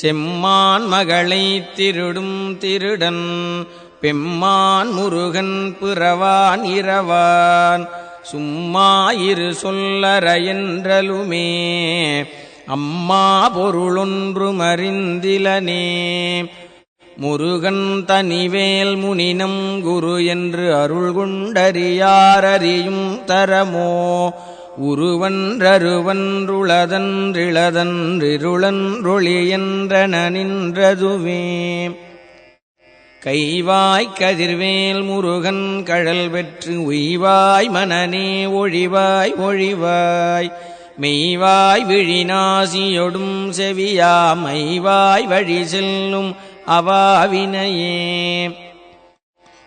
செம்மான் மகளை திருடும் திருடன் பெம்மான் முருகன் பிறவான் இரவான். சும்மா இரு சொல்லற என்றலுமே அம்மா பொருளொன்று மறிந்திலனே. முருகன் தனிவேல் முனினம் குரு என்று அருள் கொண்டறியாரறியும் தரமோ உருவன்றருவன்றுளதன்றிளதன்றிருளன்றொளி என்றன நின்றதுவே. கைவாய் கதிர்வேல் முருகன் கழல் பெற்று உய்வாய் மனநே ஒழிவாய் ஒழிவாய். மெய்வாய் விழிநாசியொடும் செவியா மைவாய் வழி செல்லும் அவாவினையே.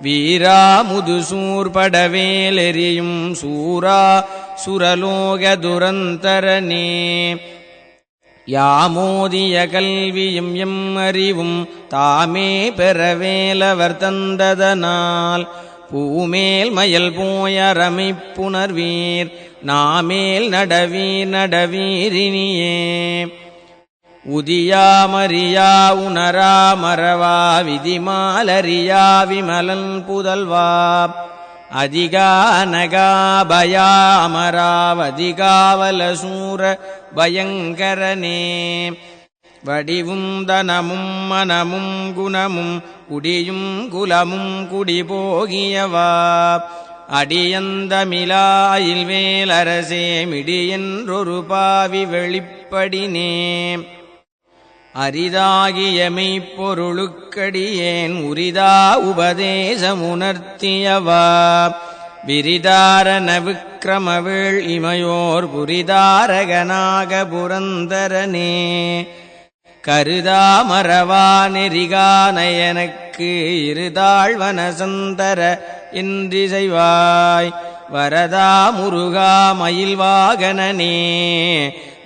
வீரா முதுசூர் சூரா சுரலோக துரந்தரனே யாமோதிய கல்வியும் எம் அறிவும் தாமே பெறவேலவர் தந்ததனால். பூமேல் மயல் போயரமைப்புணர்வீர் நாமேல் நடவீர் நடவீரினியே உதியாமறியா உணரா மறவா விதிமாலறியா விமலன் புதல்வா. அதிகானகாபயாமராவதிகாவலசூர பயங்கரனே. வடிவும் தனமும் மனமும் குணமும் குடியும் குலமும் குடிபோகியவா அடியந்தமிலாயில் வேலரசே மிடியென்றொரு பாவி வெளிப்படினே. அரிதாகிய மெய்ப்பொருளுக்கடியேன் உரிதா உபதேசமுணர்த்தியவா. விரிதார விக்கிரமவேள் இமையோர் புரிதாரகனாக புரந்தரனே. கருதா மறவா நெறிகா நயனக்கு இருதாழ்வனசந்தர என்றிசைவாய் வரதா முருகா மயில்வாகனே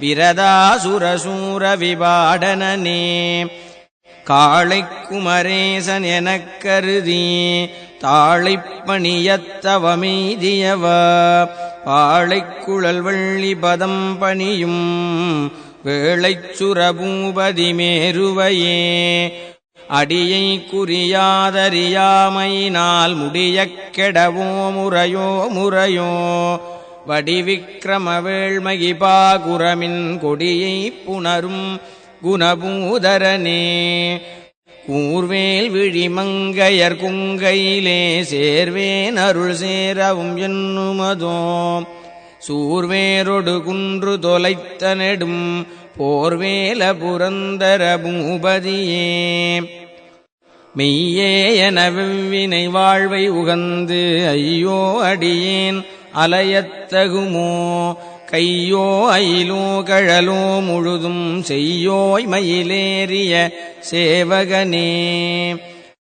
விரதாசுரசூர விபாடனே காளை குமரேசன் எனக் கருதி தாழைப்பணியத்தவமெய்தியவ பாழைக்குழல் வள்ளி பதம் பணியும் வேளைச் சுரபூபதி மேருவையே. அடியை குறியாதறியாமையினால் முடியக் கெடவோ முறையோ முறையோ வடிவிக்கிரம வேள்மகிபா குரமின் கொடியை புணரும் குணபூதரனே. கூர்வேல் விழிமங்கையர் குங்கையிலே சேர்வேன் அருள் சேரவும் என்னுமதோ. சூர்வேரொடு குன்று தொலைத்த நெடும் போர்வேல புரந்தர பூபதியே. மெய்யே என வெவ்வினை வாழ்வை உகந்து ஐயோ அடியேன். அலையத்தகுமோ? கையோ அயிலோ கழலோ முழுதும் செய்யோய் மயிலேறிய சேவகனே.